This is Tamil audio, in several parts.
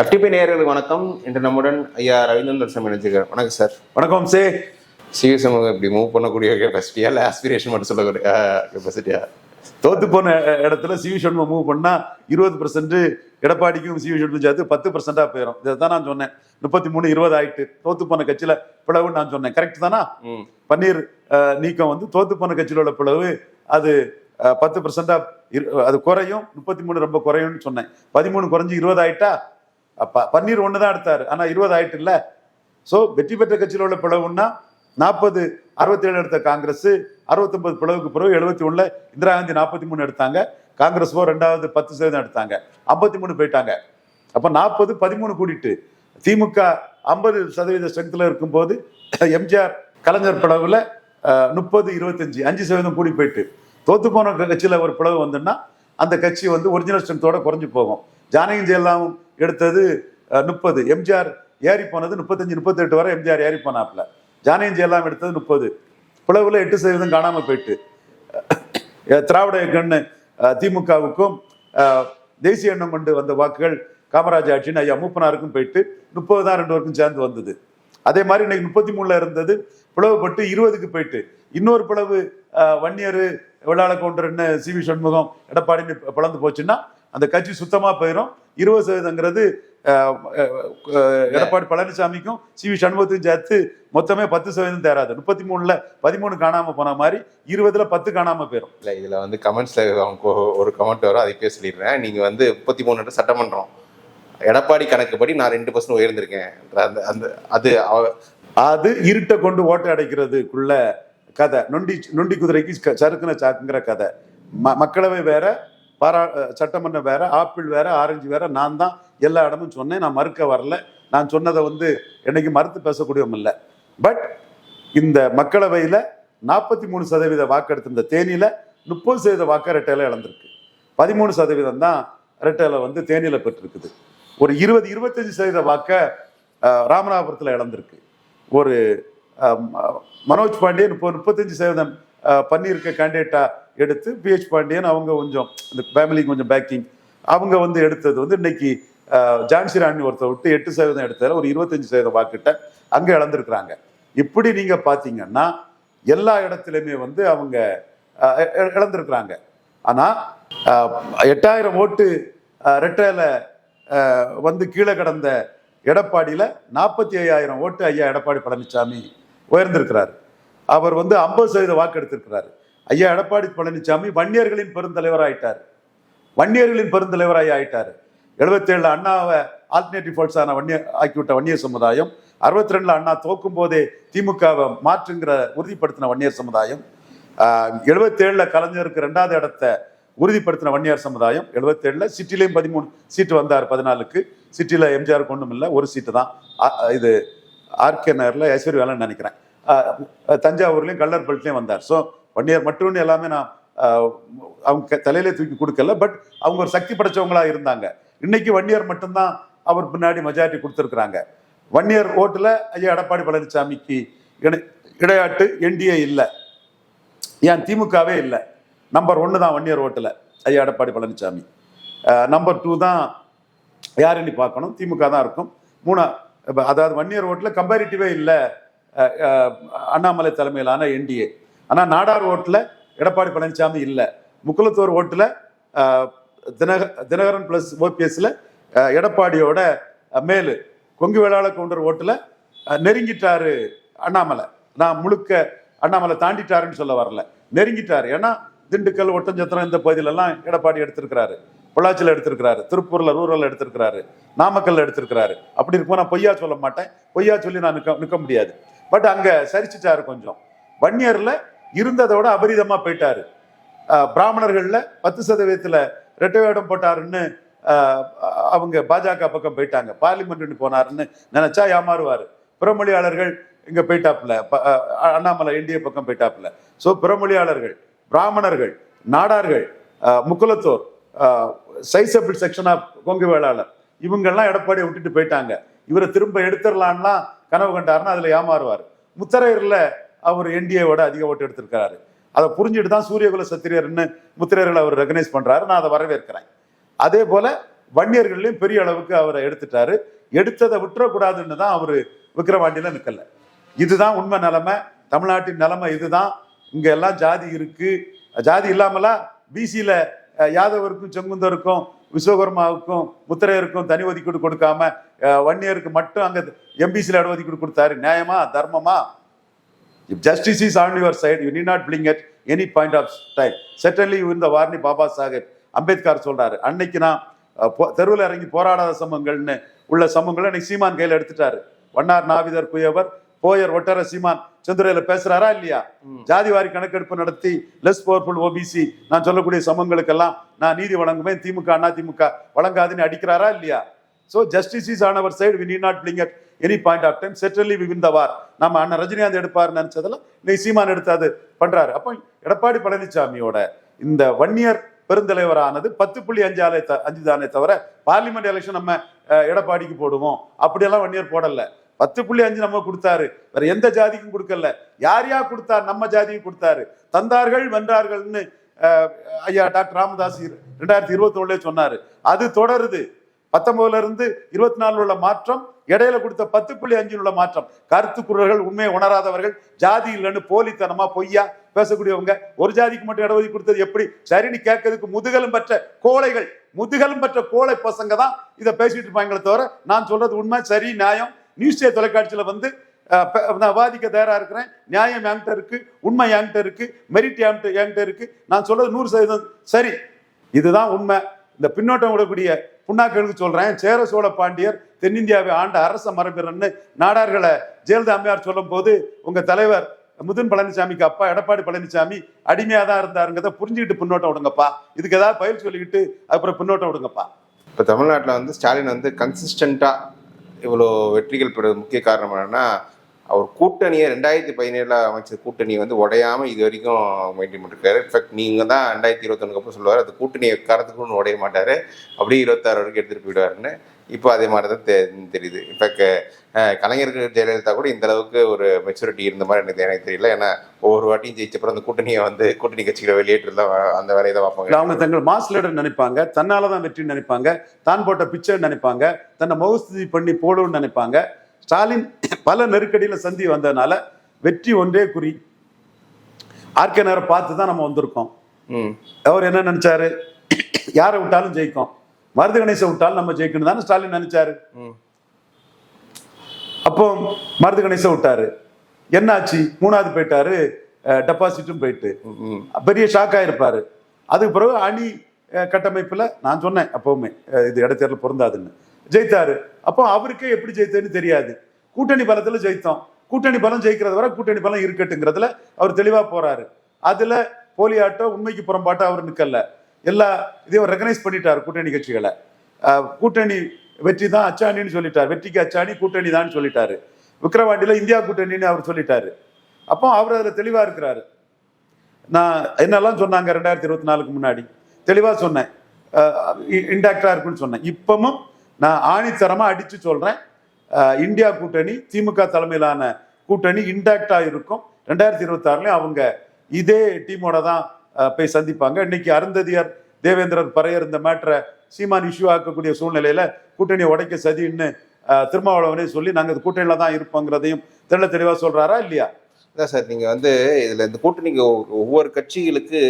எஃப்டிபி நேயர்களுக்கு வணக்கம். இன்று நம்முடன் ஐயா ரவீந்திரன் சாமி நினைச்சிருக்கார் வணக்கம் சார் வணக்கம் சே சிவி சமூகம் இப்படி மூவ் பண்ணக்கூடிய கெப்பாசிட்டியா இல்லை ஆஸ்பிரேஷன் மட்டும் சொல்லக்கூடிய கெப்பாசிட்டியா தோத்து போன இடத்துல சிவி சண்முகம் மூவ் பண்ணா இருபது பர்சன்ட் எடப்பாடிக்கும் சிவி சண்முகம் சேர்த்து பத்து பர்சன்டா போயிடும் இதை தான் நான் சொன்னேன். முப்பத்தி மூணு இருபது ஆயிட்டு தோத்து போன கட்சியில பிளவுன்னு நான் சொன்னேன். கரெக்ட் தானா? பன்னீர் நீக்கம் வந்து தோத்து போன கட்சியில உள்ள பிளவு அது பத்து பர்சன்டா அது குறையும். முப்பத்தி மூணு ரொம்ப குறையும்னு சொன்னேன். பதிமூணு குறைஞ்சு இருபது ஆயிட்டா? அப்ப பன்னீர் ஒன்று தான் எடுத்தார். ஆனால் இருபது ஆயிட்டு இல்லை ஸோ வெற்றி பெற்ற கட்சியில் உள்ள பிளவுன்னா நாற்பது அறுபத்தேழு எடுத்த காங்கிரஸ் அறுபத்தொன்பது பிளவுக்கு பிறகு எழுபத்தி ஒன்றில் இந்திரா காந்தி நாற்பத்தி மூணு எடுத்தாங்க. காங்கிரஸ் போ ரெண்டாவது பத்து சதவீதம் எடுத்தாங்க. ஐம்பத்தி மூணு போயிட்டாங்க. அப்போ நாற்பது பதிமூணு கூட்டிட்டு திமுக ஐம்பது சதவீத ஸ்ட்ரென்த்தில் இருக்கும்போது எம்ஜிஆர் கலைஞர் பிளவில் முப்பது இருபத்தஞ்சு அஞ்சு சதவீதம் கூடி போயிட்டு தோத்து போன கட்சியில் ஒரு பிளவு வந்துன்னா அந்த கட்சி வந்து ஒரிஜினல் ஸ்ட்ரென்த்தோட குறைஞ்சு போகும். ஜானகி ஜெயலலாவும் எடுத்தது முப்பது. எம்ஜிஆர் ஏறி போனது முப்பத்தஞ்சு முப்பத்தெட்டு வரை எம்ஜிஆர் ஏறி போனாப்ல ஜானகி எல்லாம் எடுத்தது முப்பது. பிளவுல எட்டு சதவீதம் காணாமல் போயிட்டு. திராவிட கண்ணு திமுகவுக்கும் தேசிய எண்ணம் கொண்டு வந்த வாக்குகள் காமராஜ் ஆட்சின்னு ஐயா மூப்பனாருக்கும் போயிட்டு முப்பது தான் ரெண்டு பேருக்கும் சேர்ந்து வந்தது. அதே மாதிரி இன்னைக்கு முப்பத்தி மூணுல இருந்தது பிளவுபட்டு இருபதுக்கு போயிட்டு. இன்னொரு பிளவு வன்னியர் வெள்ளாள கவுண்டர்னு சி வி சண்முகம் எடப்பாடின்னு பிளந்து போச்சுன்னா அந்த கட்சி சுத்தமா போயிடும் இருபது சதவீதங்கிறது எடப்பாடி பழனிசாமிக்கும் சி வி சண்முகத்துக்கும் சேர்த்து மொத்தமே பத்து சதவீதம் தேராது. முப்பத்தி மூணுல பதிமூணு காணாம போன மாதிரி இருபதுல பத்து காணாம போயிடும் இல்லை இதில் வந்து கமெண்ட்ஸில் ஒரு கமெண்ட் வரும் அதுக்கே சொல்லிடுறேன் நீங்கள் வந்து முப்பத்தி மூணு சட்டமன்றம் எடப்பாடி கணக்குப்படி நான் ரெண்டு பர்சன்ட் உயர்ந்திருக்கேன். அந்த அந்த அது அது இருட்டை கொண்டு ஓட்டை அடைக்கிறதுக்குள்ள கதை. நொண்டி நொண்டி குதிரைக்கு சறுக்குன சாக்குங்கிற கதை. ம மக்களவை வேற பாரா சட்டமன்றம் வேற ஆப்பிள் வேற ஆரஞ்சு வேற நான் தான் எல்லா இடமும் சொன்னேன். நான் மறுக்க வரல. நான் சொன்னதை வந்து என்னைக்கு மறுத்து பேசக்கூடியவும் இல்லை. பட் இந்த மக்களவையில் நாற்பத்தி மூணு சதவீத வாக்கெடுத்திருந்த தேனியில் முப்பது சதவீத வாக்கு ரெட்டையில இழந்திருக்கு. பதிமூணு சதவீதம் தான் ரெட்டையில வந்து தேனியில் பெற்றிருக்குது. ஒரு இருபது இருபத்தஞ்சு சதவீத வாக்க ராமநாதபுரத்தில் இழந்திருக்கு. ஒரு மனோஜ் பாண்டியன் முப்பது முப்பத்தஞ்சு சதவீதம் பண்ணியிருக்க கேண்டிடேட்டா எடுத்து பிஹெச் பாண்டியன் அவங்க கொஞ்சம் இந்த ஃபேமிலி கொஞ்சம் பேக்கிங் அவங்க வந்து எடுத்தது வந்து இன்னைக்கு ஜான்சி ராணி ஒருத்தர் விட்டு எட்டு சதவீதம் எடுத்ததில் ஒரு இருபத்தஞ்சு சதவீதம் வாக்கிட்ட அங்கே இழந்திருக்கிறாங்க. இப்படி நீங்கள் பார்த்தீங்கன்னா எல்லா இடத்துலையுமே வந்து அவங்க இழந்திருக்கிறாங்க. ஆனால் எட்டாயிரம் ஓட்டு ரெட்டையில் வந்து கீழே கடந்த எடப்பாடியில் நாற்பத்தி ஐயாயிரம் ஓட்டு ஐயா எடப்பாடி பழனிசாமி உயர்ந்திருக்கிறார். அவர் வந்து ஐம்பது சதவீத வாக்கு எடுத்திருக்கிறார். ஐயா எடப்பாடி பழனிசாமி வன்னியர்களின் பெருந்தலைவர் ஆயிட்டார் வன்னியர்களின் பெருந்தலைவராய் ஆயிட்டார். எழுபத்தேழில் அண்ணாவை ஆல்டர்னேட்டிவ் ஃபோர்ஸான வன்னியர் ஆக்கிவிட்ட வன்னியர் சமுதாயம் அறுபத்தி ரெண்டில் அண்ணா தோக்கும் போதே திமுகவை மாற்றுங்கிற உறுதிப்படுத்தின வன்னியர் சமுதாயம் எழுபத்தேழில் கலைஞருக்கு ரெண்டாவது இடத்த உறுதிப்படுத்தின வன்னியர் சமுதாயம் எழுபத்தேழில் சிட்டிலையும் பதிமூணு சீட்டு வந்தார் பதினாலுக்கு. சிட்டியில் எம்ஜிஆர் ஒன்றும் இல்லை ஒரு சீட்டு தான். இது ஆர்கே நகரில் ஐஸ்வர்ய வேலைன்னு நினைக்கிறேன். தஞ்சாவூர்லேயும் தஞ்சாவூர்லயும் வந்தார். ஸோ வன்னியர் மட்டும்னு எல்லாமே நான் அவங்க தலையிலே தூக்கி கொடுக்கல பட் அவங்க ஒரு சக்தி படைச்சவங்களா இருந்தாங்க. இன்னைக்கு வன்னியர் மட்டும்தான் அவர் பின்னாடி மெஜாரிட்டி கொடுத்துருக்குறாங்க. வன்னியர் ஓட்டுல ஐயா எடப்பாடி பழனிசாமிக்கு இணை இடையாட்டு என்டிஏ இல்லை. ஏன் திமுகவே இல்லை. நம்பர் ஒன்று தான் வன்னியர் ஓட்டில் ஐயா எடப்பாடி பழனிசாமி நம்பர் டூ தான் யாருன்னு பார்க்கணும்? திமுக தான் இருக்கும். மூணா இப்ப அதாவது வன்னியர் ஓட்டில் கம்பேரிட்டிவே இல்லை அண்ணாமலை தலைமையிலான என்டிஏ. ஆனால் நாடார் ஓட்டில் எடப்பாடி பழனிசாமி இல்லை. முக்குளத்தூர் ஓட்டில் தினக தினகரன் ப்ளஸ் ஓபிஎஸ்ல எடப்பாடியோட மேலு. கொங்கு வேளாள கவுண்டர் ஓட்டில் நெருங்கிட்டாரு அண்ணாமலை. நான் முழுக்க அண்ணாமலை தாண்டிட்டாருன்னு சொல்ல வரல. நெருங்கிட்டாரு. ஏன்னா திண்டுக்கல் ஒட்டஞ்சத்திரம் இந்த பகுதியிலெல்லாம் எடப்பாடி எடுத்திருக்கிறாரு. பொள்ளாச்சியில் எடுத்திருக்கிறாரு. திருப்பூரில் ரூரல் எடுத்திருக்கிறாரு. நாமக்கல்ல எடுத்திருக்கிறாரு. அப்படி இருக்கும் நான் பொய்யா சொல்ல மாட்டேன். பொய்யா சொல்லி நான் நிற்க நிற்க முடியாது. பட் அங்கே சரிச்சிட்டாரு கொஞ்சம். வன்னியரில் இருந்ததை விட அபரிதமா போயிட்டாரு. பிராமணர்களில் பிராமணர்கள்ல பத்து சதவீதத்துல ரெட்டை வேடம் போட்டாருன்னு அவங்க பாஜக பக்கம் போயிட்டாங்க. பார்லிமெண்ட்னு போனாருன்னு நினைச்சா ஏமாறுவாரு. புறமொழியாளர்கள் இங்க போயிட்டாப்புல. ப- அண்ணாமலை இந்திய பக்கம் போயிட்டாப்புல. ஸோ புறமொழியாளர்கள் பிராமணர்கள் நாடார்கள் Mukkulathor sizable section of Kongu Vellalar இவங்கெல்லாம் எடப்பாடியை விட்டுட்டு போயிட்டாங்க. இவரை திரும்ப எடுத்துடலான்லாம் கனவு கண்டாருன்னா அதுல ஏமாறுவார். முத்தரையர்ல அவர் என்டிஏவோட அதிக ஓட்டு எடுத்திருக்கிறாரு. அதை புரிஞ்சுட்டு தான் சூரியகுல சத்திரியர்னு முத்திரையர்களை அவர் ரெகனைஸ் பண்றாரு. நான் அதை வரவேற்கிறேன். அதே போல வன்னியர்கள்லயும் பெரிய அளவுக்கு அவரை எடுத்துட்டாரு. எடுத்ததை விட்டுறக்கூடாதுன்னு தான் அவரு விக்கிரவாண்டியில நிக்கல. இதுதான் உண்மை நிலைமை. தமிழ்நாட்டின் நிலைமை இதுதான். இங்க எல்லாம் ஜாதி இருக்கு. ஜாதி இல்லாமலா பிசியில யாதவருக்கும் செங்குந்தருக்கும் விஸ்வகர்மாவுக்கும் முத்திரையருக்கும் தனி ஒதுக்கீடு கொடுக்காம வன்னியருக்கு மட்டும் அங்க எம்பிசியில் இட ஒதுக்கீடு கொடுத்தாரு. நியாயமா? தர்மமா? If justice is on your side, you need not blink at point of time. Certainly in the வார்னி Baba Saheb Ambedkar சொல்றாரு. அன்னைக்கு நான் தெருவில் இறங்கி போராடாத சமங்கள்னு உள்ள சமங்களை இன்னைக்கு சீமான் கையில எடுத்துட்டாரு. வண்ணார் நாவிதர் குயவர் போயர் ஒட்டர சீமான் செந்துரையில பேசுறாரா இல்லையா? ஜாதிவாரி கணக்கெடுப்பு நடத்தி லெஸ் பவர்ஃபுல் ஓபிசி நான் சொல்லக்கூடிய சமங்களுக்கெல்லாம் நான் நீதி வழங்குவேன். திமுக அண்ணா திமுக வழங்காதுன்னு அடிக்கிறாரா இல்லையா? So justice is on our side we need not blink at any point of time certainly we win the war நம்ம அண்ணன் ரஜினிகாந்த் எடுப்பார் நினைச்சதெல்லாம் நீ சீமான் எடுத்தாது பண்ணுறாரு பண்றாரு. அப்போ எடப்பாடி பழனிசாமியோட இந்த வன்னியர் பெருந்தலைவரானது பத்து புள்ளி அஞ்சு ஆலை த- அஞ்சு தானே தவிர பார்லிமெண்ட் எலெக்ஷன் நம்ம எடப்பாடிக்கு போடுவோம். அப்படியெல்லாம் வன்னியர் போடல. பத்து புள்ளி அஞ்சு நம்ம கொடுத்தாரு. வேற எந்த ஜாதிக்கும் கொடுக்கல. யார் யார் கொடுத்தார் நம்ம ஜாதிக்கு கொடுத்தாரு? தந்தார்கள் வென்றார்கள்னு ஐயா டாக்டர் ராமதாஸ் ரெண்டாயிரத்தி இருபத்தி சொன்னாரு. அது தொடருது. பத்தொன்பதுல இருந்து இருபத்தி நாலுல உள்ள மாற்றம் இடையில கொடுத்த பத்து புள்ளி அஞ்சில் உள்ள மாற்றம். கருத்து குரல்கள் உண்மையை உணராதவர்கள் ஜாதி இல்லைன்னு போலித்தனமா பொய்யா பேசக்கூடியவங்க ஒரு ஜாதிக்கு மட்டும் இடஒதுக்கி கொடுத்தது எப்படி? சரின்னு கேட்கறதுக்கு முதுகலும் பெற்ற கோழைகள் முதுகலும் பெற்ற கோழை பசங்க தான் இதை பேசிட்டு இருப்பாங்களே தவிர நான் சொல்றது உண்மை சரி நியாயம். நியூஸ் டே தொலைக்காட்சியில வந்து நான் வாதிக்க தயாரா இருக்கிறேன். நியாயம் என்கிட்ட இருக்கு உண்மை என்கிட்ட இருக்கு மெரிட் என்கிட்ட என்கிட்ட இருக்கு. நான் சொல்றது நூறு சதவீதம் சரி. இதுதான் உண்மை. இந்த பின்னோட்டம் விடக்கூடிய புண்ணாக்களுக்கு சொல்றேன். சேர சோழ பாண்டியர் தென்னிந்தியாவை ஆண்ட அரச மரபினர்னு நாடார்களை ஜெயலலிதா அம்மையார் சொல்லும் போது உங்க தலைவர் முதுன் பழனிசாமிக்கு அப்பா எடப்பாடி பழனிசாமி அடிமையாக தான் இருந்தாருங்கிறத புரிஞ்சுக்கிட்டு பின்னோட்டம் விடுங்கப்பா. இதுக்கு ஏதாவது பயிர் சொல்லிக்கிட்டு அப்புறம் பின்னோட்டம் விடுங்கப்பா. இப்போ தமிழ்நாட்டில் வந்து ஸ்டாலின் வந்து கன்சிஸ்டண்ட்டாக இவ்வளோ வெற்றிகள் பெற முக்கிய காரணம் என்னன்னா அவர் கூட்டணியை ரெண்டாயிரத்தி பதினேழில் அமைச்ச கூட்டணி வந்து உடையாம இது வரைக்கும் மெயின்டைன் பண்ணிருக்காரு. இன்ஃபேக்ட் நீங்கள் தான் ரெண்டாயிரத்தி இருபத்தொன்னுக்கு அப்புறம் சொல்லுவார் அந்த கூட்டணியை காரத்துக்கு உடைய மாட்டார். அப்படியே இருபத்தாறு வரைக்கும் எடுத்துகிட்டு போயிடுவாருன்னு. இப்போ அதே மாதிரி தான் தெ- தெரியுது. இன்ஃபேக்ட் கலைஞர்கள் ஜெயலலிதா கூட இந்த அளவுக்கு ஒரு மெச்சூரிட்டி இருந்த மாதிரி எனக்கு எனக்கு தெரியல. ஏன்னா ஒவ்வொரு வாட்டியும் ஜெயிச்ச அப்புறம் அந்த கூட்டணியை வந்து கூட்டணி கட்சிகளை வெளியேற்று அந்த வேலையை தான் பார்ப்பாங்க அவங்க தங்கள் மாஸ் லீடர் நினைப்பாங்க. தன்னால தான் வெற்றின்னு நினைப்பாங்க. தான் போட்ட பிக்சர் நினைப்பாங்க. தன்னை முகஸ்துதி பண்ணி போடும்னு நினைப்பாங்க. ஸ்டாலின் பல நெருக்கடியில சந்தி வந்ததுனால வெற்றி ஒன்றே குறி. ஆர்கே நேரம் பார்த்து தான் நம்ம வந்திருக்கோம். அவர் என்ன நினைச்சாரு? யாரை விட்டாலும் ஜெயிக்கும். மருது கணேசை விட்டாலும் நம்ம ஜெயிக்கணும் தானே ஸ்டாலின் நினைச்சாரு. அப்போ மருது கணேசை விட்டாரு. என்னாச்சு? மூணாவது போயிட்டாரு. டெபாசிட்டும் போயிட்டு. பெரிய ஷாக் ஆயிருப்பாரு. அதுக்கு பிறகு அணி கட்டமைப்புல நான் சொன்னேன் அப்பவுமே இது இடைத்தேர்தல் பொருந்தாதுன்னு. ஜெயித்தாரு. அப்போ அவருக்கே எப்படி ஜெயித்ததுன்னு தெரியாது. கூட்டணி பலத்துல ஜெயித்தோம். கூட்டணி பலம் ஜெயிக்கிறது வர கூட்டணி பலம் இருக்கட்டுங்கிறதுல அவர் தெளிவா போறாரு. அதுல போலியாட்டோ உண்மைக்கு புறம்பாட்டோ அவர் நிக்கல. எல்லா இதையும் ரெகனைஸ் பண்ணிட்டாரு கூட்டணி கட்சிகளை. கூட்டணி வெற்றி தான் அச்சாணின்னு சொல்லிட்டார். வெற்றிக்கு அச்சாணி கூட்டணி தான் சொல்லிட்டாரு. விக்கிரவாண்டியில இந்தியா கூட்டணின்னு அவர் சொல்லிட்டாரு. அப்போ அவர் அதுல தெளிவா இருக்கிறாரு. நான் என்னெல்லாம் சொன்னாங்க ரெண்டாயிரத்தி இருபத்தி நாலுக்கு முன்னாடி? தெளிவாக சொன்னேன். இன்டாக்டா இருக்குன்னு சொன்னேன். இப்பவும் நான் ஆணித்தரமாக அடித்து சொல்கிறேன் இந்தியா கூட்டணி திமுக தலைமையிலான கூட்டணி இன்டாக்டாக இருக்கும். ரெண்டாயிரத்தி இருபத்தி அவங்க இதே டீமோட தான் போய் சந்திப்பாங்க. இன்னைக்கு அருந்ததியர் தேவேந்திரர் பறையர் இந்த மேட்டரை சீமான் இஷ்யூ ஆக்கக்கூடிய சூழ்நிலையில் கூட்டணியை உடைக்க சதின்னு திருமாவளவனே சொல்லி நாங்கள் கூட்டணியில் தான் இருப்போங்கிறதையும் தெள்ள தெளிவாக சொல்கிறாரா இல்லையா? அதான் சார் நீங்கள் வந்து இதில் இந்த கூட்டணிக்கு ஒவ்வொரு கட்சிகளுக்கு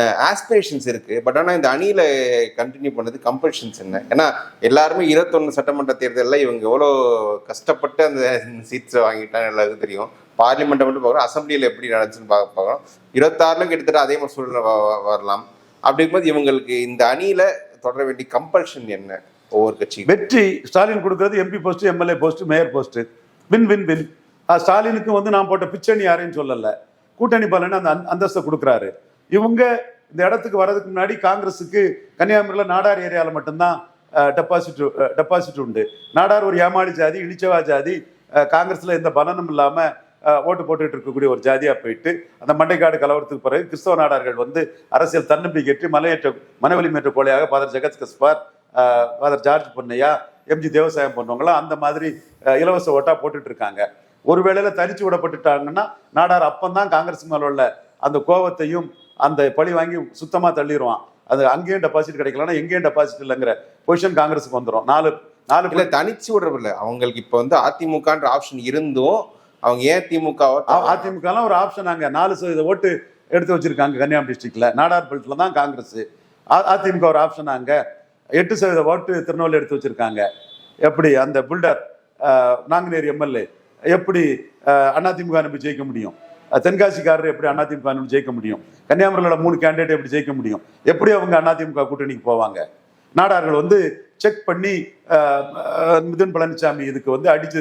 ஆஸ்பிரேஷன்ஸ் இருக்குது பட் ஆனால் இந்த அணியில் கண்டினியூ பண்ணது கம்பல்ஷன்ஸ் என்ன? ஏன்னா எல்லாருமே இருபத்தொன்று சட்டமன்ற தேர்தலில் இவங்க எவ்வளோ கஷ்டப்பட்டு அந்த சீட்ஸை வாங்கிட்டாங்க எல்லாருக்கும் தெரியும். பார்லிமெண்ட்டை மட்டும் பார்க்குறோம் அசம்பிளியில் எப்படி நடந்துச்சுன்னு பார்க்க பார்க்குறோம் இருபத்தாறுலையும் கிட்டத்தட்ட அதே மாதிரி சூழ்நிலை வ- வரலாம். அப்படிங்கும்போது இவங்களுக்கு இந்த அணியில் தொடர வேண்டிய கம்பல்ஷன் என்ன? ஒவ்வொரு கட்சி வெற்றி. ஸ்டாலின் கொடுக்கறது MP post MLA post mayor post win win win ஸ்டாலினுக்கு வந்து நான் போட்ட பிச்சணி யாரையும் சொல்லலை. கூட்டணி பலன் அந்த அந்த- அந்தஸ்தை கொடுக்குறாரு. இவங்க இந்த இடத்துக்கு வர்றதுக்கு முன்னாடி காங்கிரஸுக்கு கன்னியாகுமரியில் நாடார் ஏரியாவில் மட்டும்தான் டெபாசிட் டெபாசிட் உண்டு. நாடார் ஒரு ஏமாளி ஜாதி இழிச்சவா ஜாதி காங்கிரஸில் எந்த பலனும் இல்லாமல் ஓட்டு போட்டுட்டு இருக்கக்கூடிய ஒரு ஜாதியாக போயிட்டு அந்த மண்டைக்காடு கலவரத்துக்கு பிறகு கிறிஸ்தவ நாடார்கள் வந்து அரசியல் தன்னம்பிக்கையற்று மலையேற்ற மனவெளிமேற்ற கோழையாக father Jegath Gaspar father George Ponnaiah MG Devasahayam போன்றவங்களாம் அந்த மாதிரி இலவச ஓட்டாக போட்டுட்டு இருக்காங்க. ஒருவேளையில் தனிச்சு விடப்பட்டுட்டாங்கன்னா நாடார் அப்பந்தான் காங்கிரஸ் மேல உள்ள அந்த கோவத்தையும் அந்த பழி வாங்கி சுத்தமா தள்ளிடுவான் அது அங்கேயும் டெபாசிட் கிடைக்கலன்னா எங்கேயும் டெபாசிட் இல்லைங்கிற பொசிஷன் காங்கிரஸுக்கு வந்துடும் நாலு நாலு இல்ல தனிச்சு விடுறதில்ல அவங்களுக்கு இப்ப வந்து அதிமுகன்ற ஆப்ஷன் இருந்தும் அவங்க ஏன் திமுகவை அதிமுகலாம் ஒரு ஆப்ஷன் அங்க. நாலு சதவீத ஓட்டு எடுத்து வச்சிருக்காங்க கன்னியாகுமரி டிஸ்ட்ரிக்ட்ல நாடார்பேட்டில் தான் காங்கிரஸ். அதிமுக ஒரு ஆப்ஷன் அங்க. எட்டு சதவீத ஓட்டு திருநெல்வேலி எடுத்து வச்சிருக்காங்க. எப்படி அந்த பில்டர் நாங்குநேரி எம்எல்ஏ எப்படி அதிமுக அனுப்பி ஜெயிக்க முடியும்? தென்காசிக்காரர் எப்படி அதிமுக ஜெயிக்க முடியும்? கன்னியாகுமரியோட மூணு கேண்டிடேட் எப்படி ஜெயிக்க முடியும்? எப்படி அவங்க அதிமுக கூட்டணிக்கு போவாங்க? நாடார்கள் வந்து செக் பண்ணி மிதுன் பழனிசாமி இதுக்கு வந்து அடிச்சு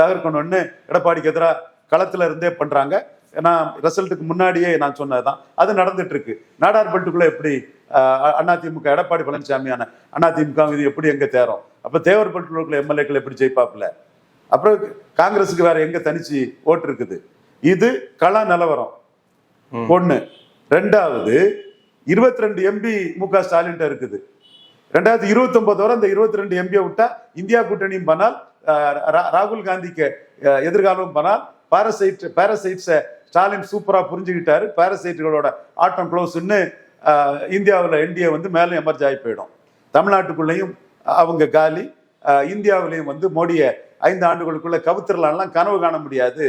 தகர்க்கணும்னு எடப்பாடிக்கு எதிராக களத்துல இருந்தே பண்றாங்க. நான் ரிசல்ட்டுக்கு முன்னாடியே நான் சொன்னதுதான். அது நடந்துட்டு இருக்கு நாடார்பட்டுக்குள்ள எப்படி அதிமுக எடப்பாடி பழனிசாமியான அதிமுக இது எப்படி எங்க தேரும்? அப்ப தேவர்பட்டுக்குள்ள எம்எல்ஏக்கள் எப்படி ஜெயிப்பாப்புல? அப்புறம் காங்கிரஸுக்கு வேற எங்க தனிச்சு ஓட்டு இருக்குது? இது கள நிலவரம். ஒண்ணு. ரெண்டாவது இருபத்தி ரெண்டு எம்பி மு க ஸ்டாலின் இருக்குது. ரெண்டாயிரத்தி இருபத்தி ஒன்பது வரை அந்த இருபத்தி ரெண்டு எம்பியை விட்டா இந்தியா கூட்டணியும் பண்ணால் ராகுல் காந்திக்கு அஹ், எதிர்காலம் பண்ணால் பாரசைட் பாரசைட்ஸை ஸ்டாலின் சூப்பரா புரிஞ்சுக்கிட்டாரு பாரசைட்டுகளோட ஆட்டம் க்ளோஸ்ன்னு இந்தியாவில் என்டிஏ வந்து மேலே எமர்ஜ் ஆகி போயிடும். தமிழ்நாட்டுக்குள்ளேயும் அவங்க காலி இந்தியாவிலையும் வந்து மோடியை ஐந்து ஆண்டுகளுக்குள்ள கவுத்திரலாம்லாம் கனவு காண முடியாது.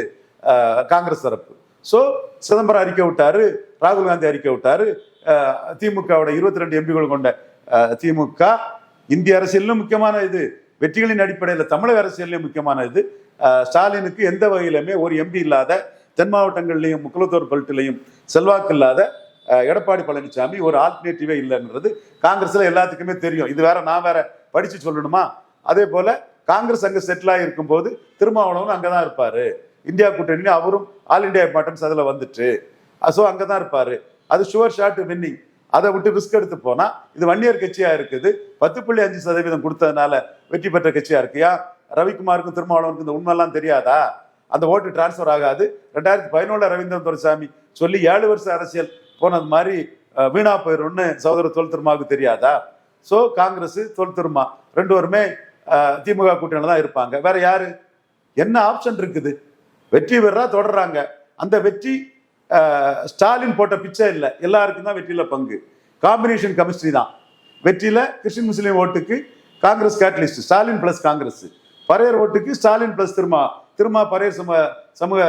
காங்கிரஸ் தரப்பு. ஸோ சிதம்பரம் அறிக்கை விட்டார் ராகுல் காந்தி அறிக்கை விட்டார் திமுகவோட இருபத்தி ரெண்டு எம்பிகள் கொண்ட திமுக இந்திய அரசியலிலும் முக்கியமான இது வெற்றிகளின் அடிப்படையில் தமிழக அரசியல்லையும் முக்கியமான இது ஸ்டாலினுக்கு எந்த வகையிலுமே ஒரு எம்பி இல்லாத தென் மாவட்டங்கள்லையும் முக்குலத்தோர் பல்ட்டிலையும் செல்வாக்கு இல்லாத எடப்பாடி பழனிசாமி ஒரு ஆல்டர்னேட்டிவே இல்லைன்றது காங்கிரஸ்ல எல்லாத்துக்குமே தெரியும். இது வேற நான் வேற படிச்சு சொல்லணுமா? அதே போல காங்கிரஸ் அங்கே செட்டில் ஆகிருக்கும் போது திருமாவளவன் அங்கதான் இருப்பாரு. இந்தியா கூட்டணி அவரும் ஆல் இந்தியா இம்பார்ட்டன்ஸ் அதில் வந்துட்டு. ஸோ அங்கே தான் இருப்பார். அது ஷுவர் ஷாட் வின்னிங் அதை விட்டு ரிஸ்க் எடுத்து போனால் இது வன்னியர் கட்சியாக இருக்குது. பத்து புள்ளி அஞ்சு சதவீதம் கொடுத்ததுனால வெற்றி பெற்ற கட்சியாக இருக்கியா ரவிக்குமாருக்கும் திருமாவளவனுக்கும் இந்த உண்மைலாம் தெரியாதா? அந்த ஓட்டு டிரான்ஸ்ஃபர் ஆகாது. ரெண்டாயிரத்தி பதினொன்றில் ரவீந்திரன் துரைசாமி சொல்லி ஏழு வருஷம் அரசியல் போனது மாதிரி வீணா போயிடும்னு சகோதர தொல் திருமாவுக்கு தெரியாதா? ஸோ காங்கிரஸ் தொல் திருமா ரெண்டு பேருமே திமுக கூட்டணியில் தான் இருப்பாங்க. வேற யாரு? என்ன ஆப்ஷன் இருக்குது? வெற்றி பெறா தொடர்றாங்க. அந்த வெற்றி ஸ்டாலின் போட்ட பிச்சை இல்லை. எல்லாருக்கும் தான் வெற்றியில பங்கு. காம்பினேஷன் கெமிஸ்ட்ரி தான். வெற்றியில கிறிஸ்டின் முஸ்லீம் ஓட்டுக்கு காங்கிரஸ் கேட்டலிஸ்ட் ஸ்டாலின் பிளஸ் காங்கிரஸ். பரையர் ஓட்டுக்கு ஸ்டாலின் பிளஸ் திருமா. திருமா பரையர் சம சமூக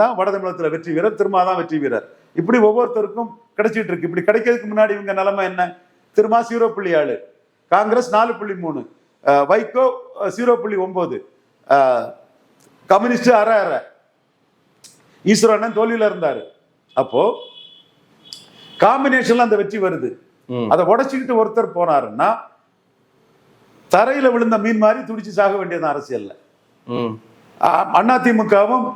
தான் வட வெற்றி வீரர் திருமா தான் வெற்றி வீரர். இப்படி ஒவ்வொருத்தருக்கும் கிடைச்சிட்டு இருக்கு. இப்படி கிடைக்கிறதுக்கு முன்னாடி இவங்க நிலைமை என்ன? திருமா ஜீரோ புள்ளி ஏழு. காங்கிரஸ் நாலு புள்ளி மூணு. வைகோ ஜீரோ புள்ளி ஒன்பது. கம்யூனிஸ்ட் அரை அரை ஈஸ்வரன் தோல்வியில இருந்தாரு. அப்போ காம்பினேஷன்ல அந்த வெற்றி வருது. அதை உடைச்சிக்கிட்டு ஒருத்தர் போனாருன்னா தரையில விழுந்த மீன் மாதிரி துடிச்சு சாக வேண்டியது அரசியல்ல. அதிமுகவும்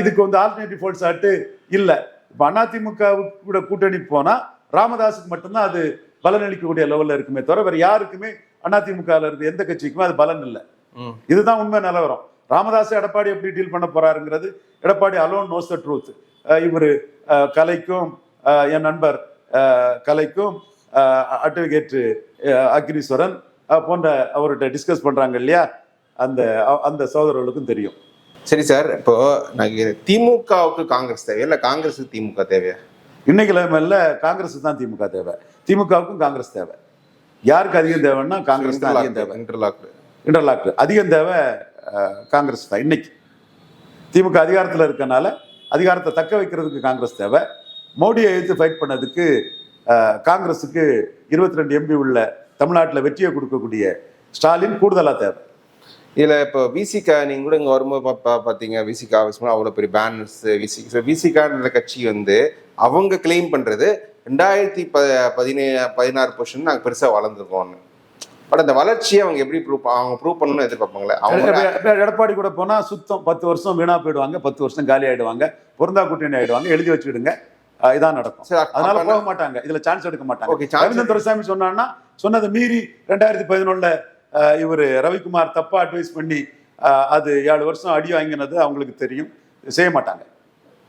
இதுக்கு வந்து ஆல்டர்னேட்டிவ் ஃபோர்ஸ் ஆட்டு இல்ல. இப்ப அதிமுக கூட கூட்டணி போனா ராமதாஸுக்கு மட்டும்தான் அது பலன் அளிக்கக்கூடிய லெவல்ல இருக்குமே தவிர வேற யாருக்குமே அதிமுக இருக்கு எந்த கட்சிக்குமே அது பலன் இல்லை. இதுதான் உண்மை நிலவரம். ராமதாஸ் எடப்பாடி எப்படி டீல் பண்ண போறாருங்கிறது Edappadi alone knows the truth இவர் கலைக்கும் என் நண்பர் கலைக்கும் அட்வொகேட் அக்னீஸ்வரன் போன்ற அவர்கிட்ட டிஸ்கஸ் பண்றாங்க இல்லையா? அந்த அந்த சகோதரர்களுக்கும் தெரியும். சரி சார் இப்போ திமுகவுக்கு காங்கிரஸ் தேவையா இல்ல காங்கிரஸுக்கு திமுக தேவையா? இன்னைக்கு நிலைமையில காங்கிரஸ் தான் திமுக தேவை. திமுகவுக்கும் காங்கிரஸ் தேவை. யாருக்கு அதிகம் தேவைன்னா காங்கிரஸ் தான் அதிகம் தேவை. இன்டர்லாக்டு இன்டர்லாக் அதிகம் தேவை காங்கிரஸ் தான். இன்னைக்கு திமுக அதிகாரத்தில் இருக்கனால அதிகாரத்தை தக்க வைக்கிறதுக்கு காங்கிரஸ் தேவை. மோடியை எதிர்த்து ஃபைட் பண்ணதுக்கு காங்கிரஸுக்கு இருபத்தி ரெண்டு எம்பி உள்ள தமிழ்நாட்டில் வெற்றியை கொடுக்கக்கூடிய ஸ்டாலின் கூடுதலாக தேவை. இதில் இப்போ விசிகா நீங்கள் கூட இங்கே வரும்போது பா- பார்த்தீங்க விசிகா ஆஃபீஸ் அவ்வளோ பெரிய பேனர்ஸ் விசி விசிகான்ற கட்சி வந்து அவங்க கிளைம் பண்ணுறது ரெண்டாயிரத்தி ப பதினே பதினாறு பொசிஷன் நாங்கள் பெருசாக வளர்ந்துருக்கோம்னு. பட் அந்த வளர்ச்சியை அவங்க எப்படி ப்ரூவ் அவங்க ப்ரூவ் பண்ணணும்னு எதிர்பார்ப்பாங்களே? அவங்க எட- எட- எடப்பாடி கூட போனா சுத்தம் பத்து வருஷம் வீணா போயிடுவாங்க பத்து வருஷம் காலி ஆயிடுவாங்க பொருந்தா கூட்டணி ஆயிடுவாங்க எழுதி வச்சுடுங்க இதான் நடக்கும். அதனால போக மாட்டாங்க இதுல சான்ஸ் எடுக்க மாட்டாங்க. Chance ரவீந்திரன் துரைசாமி சொன்னான்னா சொன்னதை மீறி ரெண்டாயிரத்தி பதினொன்னுல இவர் ரவிக்குமார் தப்பா அட்வைஸ் பண்ணி அது ஏழு வருஷம் அடி வாங்கினது அவங்களுக்கு தெரியும் செய்ய மாட்டாங்க.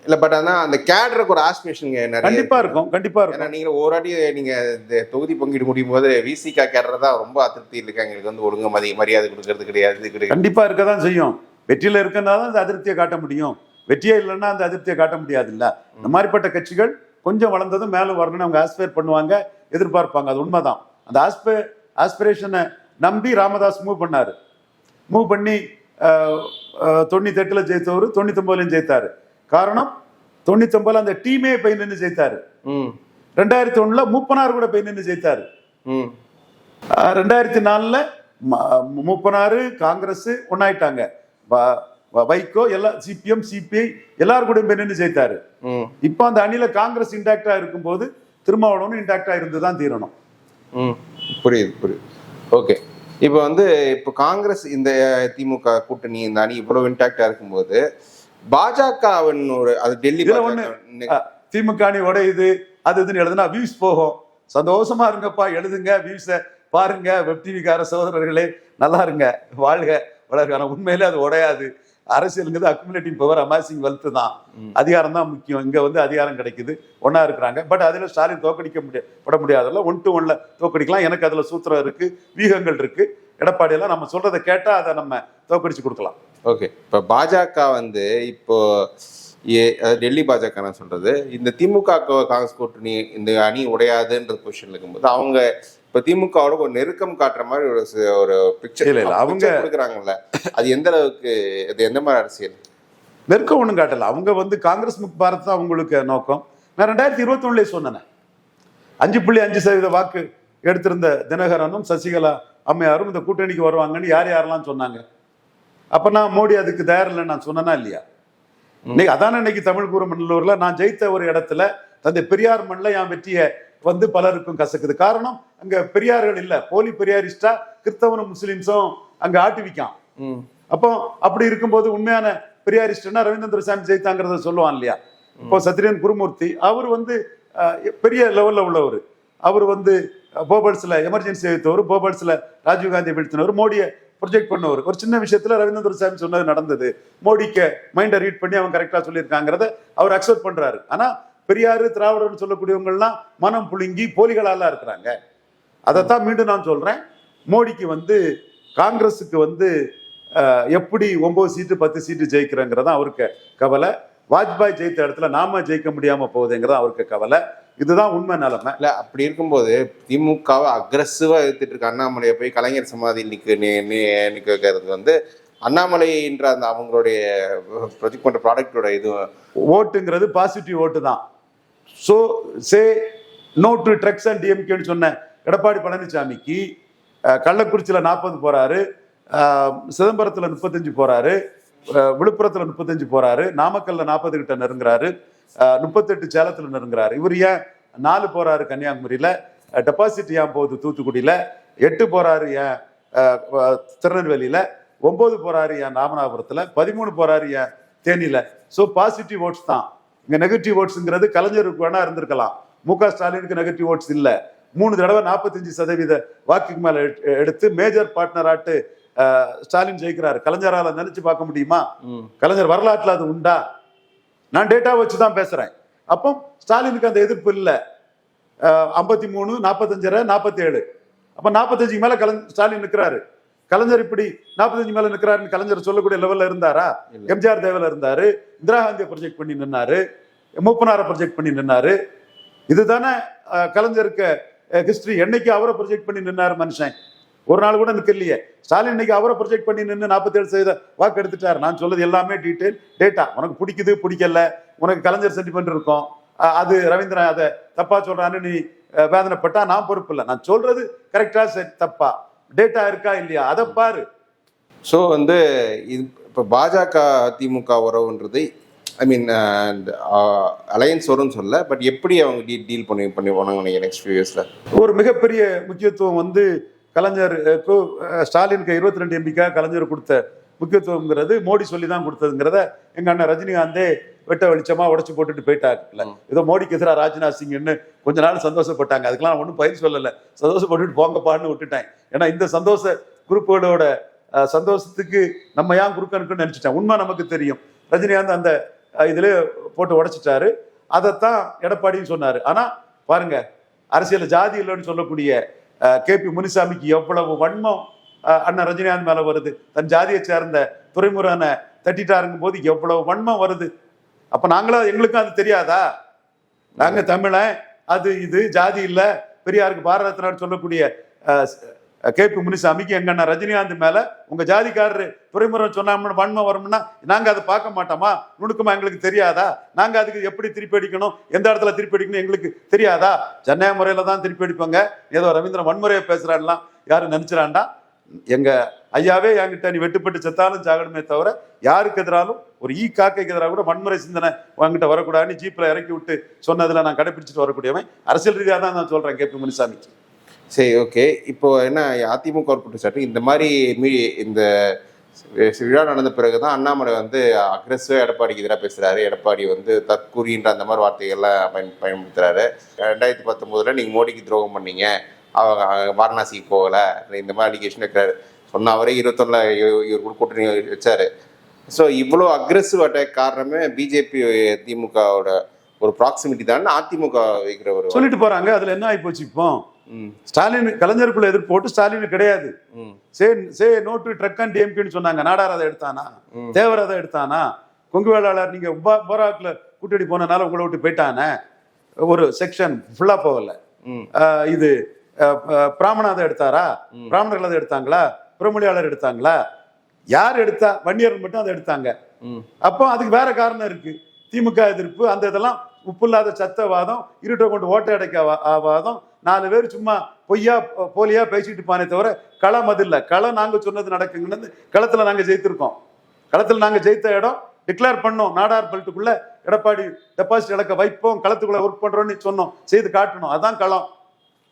இல்ல பட் ஆனா அந்த கேடருக்கு ஒரு ஆஸ்பிரேஷன் கண்டிப்பா இருக்கும் கண்டிப்பா இருக்கும். ஏன்னா நீங்க ஒரு வாட்டி நீங்க இந்த தொகுதி பங்கீடு முடியும் போது விசிகா கேடர் தான் ரொம்ப அதிருப்தி இருக்கு. எங்களுக்கு வந்து ஒழுங்கா மதி மரியாதை கொடுக்கறது கிடையாது கிடையாது. கண்டிப்பா இருக்கதான் செய்யும். வெற்றியில இருக்கனால தான் அந்த அதிருப்தியை காட்ட முடியும். வெற்றியே இல்லைன்னா அந்த அதிருப்தியை காட்ட முடியாதுல்ல. இந்த மாதிரிப்பட்ட கட்சிகள் கொஞ்சம் வளர்ந்ததும் மேலும் வரணும்னு அவங்க ஆஸ்பயர் பண்ணுவாங்க எதிர்பார்ப்பாங்க. அது உண்மைதான். அந்த ஆஸ்பே ஆஸ்பிரேஷனை நம்பி ராமதாஸ் மூவ் பண்ணாரு. மூவ் பண்ணி தொண்ணூத்தெட்டில் ஜெயித்தவர் தொண்ணூத்தொம்பதுலையும் ஜெயித்தாரு. காரணம் தொண்ணூத்தொம்பதுல அந்த டீமே போய் நின்று ஜெயித்தாரு. ரெண்டாயிரத்தி ஒண்ணுல மூப்பனார் கூட போய் நின்று ஜெயித்தாரு. ரெண்டாயிரத்தி நாலுல ம- மூப்பனாரு காங்கிரஸ் ஒன்னாயிட்டாங்க. வைகோ எல்லா சிபிஎம் சிபிஐ எல்லாரும் கூட போய் நின்று ஜெயித்தாரு. இப்போ அந்த அணில காங்கிரஸ் இன்டாக்டா இருக்கும்போது திருமாவளவனும் இன்டாக்டா இருந்து தான் தீரணும். புரியுது புரியுது. ஓகே. இப்போ வந்து இப்போ காங்கிரஸ் இந்த திமுக கூட்டணி இந்த அணி இவ்வளவு இன்டாக்டா இருக்கும்போது பாஜகவின் ஒரு அது டெல்லி திமுக அணி உடையுது அது இதுன்னு எழுதுனா வியூஸ் போகும். சந்தோஷமா இருங்கப்பா எழுதுங்க வியூஸை பாருங்க வெப் டிவிக்கார சகோதரர்களே நல்லா இருங்க வாழ்க வளர்க. ஆனா உண்மையிலே அது உடையாது. அரசியலுங்கிறது அக்குமுலேட்டிவ் பவர் அமாசிங் வெல்த் தான். அதிகாரம் தான் முக்கியம். இங்க வந்து அதிகாரம் கிடைக்குது. ஒண்ணா இருக்கிறாங்க. பட் அதுல ஸ்டாலின் தோக்கடிக்க முடிய பட முடியாதுல்ல ஒன் டு ஒன்ல தோக்கடிக்கலாம். எனக்கு அதுல சூத்திரம் இருக்கு வீகங்கள் இருக்கு. எடப்பாடி எல்லாம் நம்ம சொல்றதை கேட்டா அதை நம்ம தோக்கடிச்சு கொடுக்கலாம். ஓகே இப்போ பாஜக வந்து இப்போ ஏ- டெல்லி பாஜக நான் சொல்றது இந்த திமுக காங்கிரஸ் கூட்டணி இந்த அணி உடையாதுன்ற பொசிஷன் இருக்கும்போது அவங்க இப்போ திமுகவோட ஒரு நெருக்கம் காட்டுற மாதிரி ஒரு ஒரு பிக்சர் இல்ல, இல்ல, அவங்க- கொடுக்குறாங்கல்ல. அது எந்த அளவுக்கு அது எந்த மாதிரி அரசியல்? நெருக்கம் ஒன்றும் காட்டல. அவங்க வந்து காங்கிரஸ் முக் பாரத் தான் அவங்களுக்கு நோக்கம். நான் ரெண்டாயிரத்தி இருபத்தி ஒண்ணுல சொன்னேன். அஞ்சு புள்ளி அஞ்சு சதவீத வாக்கு எடுத்திருந்த தினகரனும் சசிகலா அம்மையாரும் இந்த கூட்டணிக்கு வருவாங்கன்னு யார் யாரெல்லாம் சொன்னாங்க? அப்ப நான் மோடி அதுக்கு தயார் இல்லை நான் சொன்னேனா இல்லையா? இன்னைக்கு அதானே இன்னைக்கு தமிழ் கூறுமண்டலூர்ல நான் ஜெயித்த ஒரு இடத்துல தந்தை பெரியார் மண்ணில் என் வெற்றியை வந்து பலருக்கும் கசக்குது. காரணம் அங்க பெரியார்கள் இல்ல. போலி பெரியாரிஸ்டா கிறிஸ்தவனும் முஸ்லிம்ஸும் அங்க ஆட்டுவிக்கான் அப்போ அப்படி இருக்கும்போது உண்மையான பெரியாரிஸ்ட்னா ரவீந்திர சாமி ஜெயித்தாங்கிறத சொல்லுவான் இல்லையா? இப்போ சத்ரியன் குருமூர்த்தி அவர் வந்து பெரிய லெவல்ல உள்ளவர். அவர் வந்து போபல்ஸ்ல எமர்ஜென்சி வைத்தவர் போபல்ஸ்ல ராஜீவ்காந்தி வீழ்த்தினவர் மோடியை ப்ரொஜெக்ட் பண்ணுவார். ஒரு சின்ன விஷயத்துல ரவீந்திர சாமி சொன்னது நடந்தது. மோடிக்கு மைண்டை ரீட் பண்ணி அவன் கரெக்டா சொல்லியிருக்காங்கிறத அவர் அக்செப்ட் பண்றாரு. ஆனா பெரியாரு திராவிடர்னு சொல்லக்கூடியவங்கலாம் மனம் புழுங்கி போலிகளாலாம் இருக்கிறாங்க. அதைத்தான் மீண்டும் நான் சொல்றேன். மோடிக்கு வந்து காங்கிரஸுக்கு வந்து எப்படி ஒன்பது சீட்டு பத்து சீட்டு ஜெயிக்கிறேங்கிறதா அவருக்கு கவலை. வாஜ்பாய் ஜெயித்த இடத்துல நாம ஜெயிக்க முடியாம போகுதுங்கிறதா அவருக்கு கவலை. இதுதான் உண்மை நிலைமை. இல்ல அப்படி இருக்கும்போது திமுகவை அக்ரஸிவா எதிர்த்துட்டு இருக்க அண்ணாமலையை போய் கலைஞர் சமாதி நிக்க நி- நி- நிக்க வைக்கிறது வந்து அண்ணாமலைன்ற அந்த அவங்களுடைய ப்ரொஜெக்ட் பண்ற ப்ராடக்டோட இது. ஓட்டுங்கிறது பாசிட்டிவ் ஓட்டு தான். So say no to drugs and டிஎம்கேன்னு சொன்ன எடப்பாடி பழனிசாமிக்கு கள்ளக்குறிச்சியில நாற்பது போறாரு அஹ், சிதம்பரத்துல முப்பத்தஞ்சு போறாரு அஹ், விழுப்புரத்துல முப்பத்தஞ்சு போறாரு நாமக்கல்ல நாற்பது கிட்ட நெருங்குறாரு முப்பத்தெட்டு சேலத்துல நெருங்குறாரு. இவர் ஏன் நாலு போறாரு கன்னியாகுமரியில? டெபாசிட் ஏன் போகுது தூத்துக்குடியில? எட்டு போறாரு ஏன் திருநெல்வேலியில? ஒன்பது போறாரு ஏன் ராமநாதபுரத்துல? பதிமூணு போறாரு ஏன் தேனியில? ஸோ பாசிட்டிவ் ஓட்ஸ் தான். இங்க நெகட்டிவ் ஓட்ஸ்ங்கிறது கலைஞருக்கு வேணா இருந்திருக்கலாம். மு க ஸ்டாலினுக்கு நெகட்டிவ் ஓட்ஸ் இல்ல. மூணு தடவை நாற்பத்தஞ்சு சதவீத வாக்குக்கு மேல எடு- எடுத்து மேஜர் பார்ட்னர் ஆட்டு அஹ், ஸ்டாலின் ஜெயிக்கிறாரு. கலைஞரால நினைச்சு பார்க்க முடியுமா. கலைஞர் வரலாற்றுல அது உண்டா? நான் டேட்டா வச்சு தான் பேசுறேன். அப்போ ஸ்டாலினுக்கு அந்த எதிர்ப்பு இல்லை. ஐம்பத்தி மூணு நாற்பத்தஞ்சரை நாற்பத்தேழு அப்போ நாற்பத்தஞ்சுக்கு மேல கலைஞர் ஸ்டாலின் நிற்கிறாரு கலைஞர் இப்படி நாற்பத்தஞ்சு மேல நிற்கிறாருன்னு கலைஞர் சொல்லக்கூடிய லெவல்ல இருந்தாரா. எம்ஜிஆர் தேவல இருந்தாரு. இந்திரா காந்தியை ப்ரொஜெக்ட் பண்ணி நின்னாரு. மூப்பனாரை ப்ரொஜெக்ட் பண்ணி நின்னாரு. இதுதானே கலைஞருக்கு ஹிஸ்டரி என்னைக்கு அவரை ப்ரொஜெக்ட் பண்ணி நின்னாரு மனுஷன்? ஒரு நாள் கூட நிக்கலையே ஸ்டாலின் இன்னைக்கு அவரை ப்ரொஜெக்ட் பண்ணி நின்று நாற்பத்தேழு சதவீத வாக்கு எடுத்துட்டாரு. நான் சொல்றது எல்லாமே டீட்டெயில் டேட்டா உனக்கு பிடிக்குது பிடிக்கல. உனக்கு கலைஞர் சென்டிமெண்ட் இருக்கும். அது ரவீந்திரன் அதை தப்பா சொல்றான்னு நீ வேதனைப்பட்டா நான் பொறுப்பு இல்லை. நான் சொல்றது கரெக்டா சரி தப்பா? டேட்டா இருக்கா இல்லையா? அதை பாரு. ஸோ வந்து இது இப்போ பாஜக திமுக உறவுன்றது ஐ மீன் அலையன்ஸ் வரும்னு சொல்ல பட் எப்படி அவங்க டீல் பண்ணி பண்ணி போனாங்க நெக்ஸ்ட் ஃபியூ இயர்ஸில் ஒரு மிகப்பெரிய முக்கியத்துவம் வந்து கலைஞருக்கு ஸ்டாலினுக்கு இருபத்தி ரெண்டு எம்பிக்கா கலைஞர் கொடுத்த முக்கியத்துவங்கிறது மோடி சொல்லி தான் கொடுத்ததுங்கிறத எங்க அண்ணன் ரஜினிகாந்தே வெட்ட வெளிச்சமா உடைச்சு போட்டுட்டு போயிட்டாங்கல்ல ம். ஏதோ மோடிக்கு எதிராக ராஜ்நாத் சிங்னு கொஞ்ச நாள் சந்தோஷப்பட்டாங்க. அதுக்கெல்லாம் ஒன்றும் பயிர் சொல்லலை. சந்தோஷப்பட்டுட்டு போங்கப்பான்னு விட்டுட்டேன். ஏன்னா இந்த சந்தோஷ குரூப்புகளோட சந்தோஷத்துக்கு நம்ம ஏன் குறுக்கணுக்குன்னு நினைச்சிட்டேன். உண்மை நமக்கு தெரியும். ரஜினிகாந்த் அந்த இதுல போட்டு உடைச்சிட்டாரு. அதைத்தான் எடப்பாடியும் சொன்னாரு. ஆனா பாருங்க அரசியல் ஜாதி இல்லைன்னு சொல்லக்கூடிய கே பி முனிசாமிக்கு எவ்வளவு வன்மம் அண்ணன் ரஜினிகாந்த் மேல வருது. தன் ஜாதியை சேர்ந்த துறைமுறையான தட்டிட்டாருங்கும் போது எவ்வளவு வன்மம் வருது. அப்ப நாங்களா எங்களுக்கும் அது தெரியாதா? நாங்க தமிழன் அது இது ஜாதி இல்லை. பெரியாருக்கு பாரத ரத்னான்னு சொல்லக்கூடிய கே பி முனிசாமிக்கு எங்க ரஜினிகாந்த் மேல உங்க ஜாதிக்காரரு துறைமுறை சொன்னாமனு வன்மை வரும்னா நாங்க அதை பார்க்க மாட்டோமா? நுணுக்கமா எங்களுக்கு தெரியாதா? நாங்க அதுக்கு எப்படி திருப்பி அடிக்கணும்? எந்த இடத்துல திருப்பி அடிக்கணும் எங்களுக்கு தெரியாதா? ஜனநாயக முறையில தான் திருப்பி அடிப்பாங்க. ஏதோ ரவீந்திரன் வன்முறையை பேசுறான்லாம் யாரும் நினைச்சிடாண்டா எங்க ஐயாவே என்கிட்ட நீ வெட்டுப்பட்டு செத்தாலும் சாகணுமே தவிர யாருக்கு எதிராலும்? ஒரு ஈ காக்கைக்கு எதிராக கூட வன்முறை சிந்தனை உங்ககிட்ட வரக்கூடாதுன்னு ஜீப்ல இறக்கி விட்டு சொன்னதுல நான் கடைபிடிச்சிட்டு வரக்கூடியவன். அரசியல் ரீதியாக தான் நான் சொல்றேன் கே பி முனிசாமிக்கு. சரி ஓகே இப்போ என்ன அதிமுக ஒரு குற்றச்சாட்டு இந்த மாதிரி மீ இந்த விழா நடந்த பிறகு தான் அண்ணாமலை வந்து அக்ரெசிவாக எடப்பாடிக்கு எதிராக பேசுகிறாரு எடப்பாடி வந்து தற்கூறின்ற அந்த மாதிரி வார்த்தைகள்லாம் பயன் பயன்படுத்துறாரு. ரெண்டாயிரத்தி பத்தொம்போதில் நீங்கள் மோடிக்கு துரோகம் பண்ணீங்க. அவங்க வாரணாசிக்கு போகலை. இந்த மாதிரி அலிகேஷன் வைக்கிறாரு. சொன்ன அவரே இருபத்தொன்னில் இவர் கூட கூட்டணி வச்சாரு. ஸோ இவ்வளோ அக்ரெசிவ் அட்டாக் காரணமே பிஜேபி திமுகவோட ஒரு ப்ராக்சிமிட்டி தான். அதிமுக வைக்கிற ஒரு சொல்லிட்டு போறாங்க. அதுல என்ன ஆகி போச்சு இப்போ? ஸ்டாலின் கலைஞருக்குள்ள எதிர்ப்பு போட்டு ஸ்டாலின் கிடையாது. Say say no to drug and டிஎம்கேன்னு சொன்னாங்க. நாடார் அதை எடுத்தானா. தேவர் அதை எடுத்தானா? கொங்கு வேளாளர் நீங்க போராக்கில் கூட்டணி போனனால உங்களை விட்டு போயிட்டானே? ஒரு செக்ஷன் ஃபுல்லா போகல. இது ஆஹ் ஆஹ் பிராமண அதை எடுத்தாரா. பிராமணர்கள் அதை எடுத்தாங்களா? பிரமொழியாளர் எடுத்தாங்களா? யார் எடுத்தா வன்னியர்கள் மட்டும் அதை எடுத்தாங்க. அப்போ அதுக்கு வேற காரணம் இருக்கு. திமுக எதிர்ப்பு அந்த இதெல்லாம் உப்பில்லாத சத்தவாதம் இருட்டை கொண்டு ஓட்டை அடைக்க வாதம் நாலு பேர் சும்மா பொய்யா போ- போலியா பேசிட்டு இருப்பானே தவிர களம் அது இல்லை. களம் நாங்கள் சொன்னது நடக்குங்கன்னு களத்தில் நாங்கள் ஜெயித்திருக்கோம். களத்தில் நாங்கள் ஜெயித்த இடம் டிக்ளேர் பண்ணோம். நாடார் பெல்ட்டுக்குள்ள எடப்பாடி டெபாசிட் இழக்க வைப்போம். களத்துக்குள்ள ஒர்க் பண்றோம்னு சொன்னோம். செய்து காட்டணும். அதான் களம்.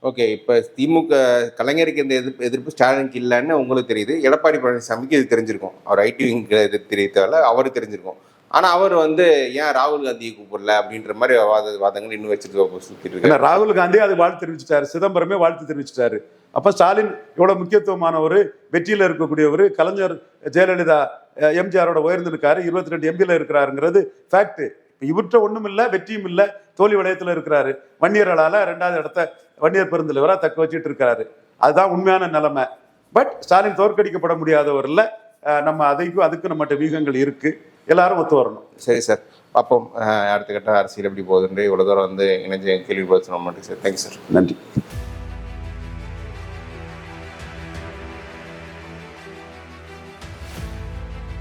ஓகே இப்போ திமுக கலைஞருக்கு இந்த எதிர்ப்பு எதிர்ப்பு? ஸ்டாலினுக்கு இல்லைன்னு உங்களுக்கு தெரியுது. எடப்பாடி பழனிசாமிக்கு இது தெரிஞ்சிருக்கும். அவர் ஐடி விங்க எதிர்ப்பு தெரியத்தால அவருக்கு தெரிஞ்சிருக்கும். ஆனால் அவர் வந்து ஏன் ராகுல் காந்தியை கூப்பிடல? அப்படின்ற மாதிரி வாத வாதங்கள் இன்னும் வச்சுட்டு சுற்றிட்டு ஏன்னா ராகுல் காந்தி அது வாழ்த்து தெரிவிச்சிட்டாரு. சிதம்பரமே வாழ்த்து தெரிவிச்சிட்டாரு. அப்போ ஸ்டாலின் இவ்வளோ முக்கியத்துவமானவர் வெற்றியில் இருக்கக்கூடியவர் கலைஞர் ஜெயலலிதா எம்ஜிஆரோட உயர்ந்திருக்காரு இருபத்தி ரெண்டு எம்பியில் இருக்கிறாருங்கிறது ஃபேக்ட் இவர்கிட்ட ஒன்றும் இல்லை வெற்றியும் இல்லை தோல்வி வளையத்தில் இருக்கிறாரு. வன்னியர்களால் ரெண்டாவது இடத்த வன்னியர் பெருந்தலைவராக தக்க வச்சுட்டு இருக்கிறாரு அதுதான் உண்மையான நிலைமை. பட் ஸ்டாலின் தோற்கடிக்கப்பட முடியாதவரில் நம்ம அதைக்கும் அதுக்கும் நம்மகிட்ட வீகங்கள் இருக்குது எல்லாரும் ஒத்து வரணும். சரி சார். அஹ் அடுத்த கட்ட அரசியல் எப்படி போகுதுன்ற இவ்வளோ தூரம் வந்து இணைஞ்ச கேள்வி பதில் சொன்ன மாட்டேங்க சார் தேங்க்ஸ் சார் நன்றி.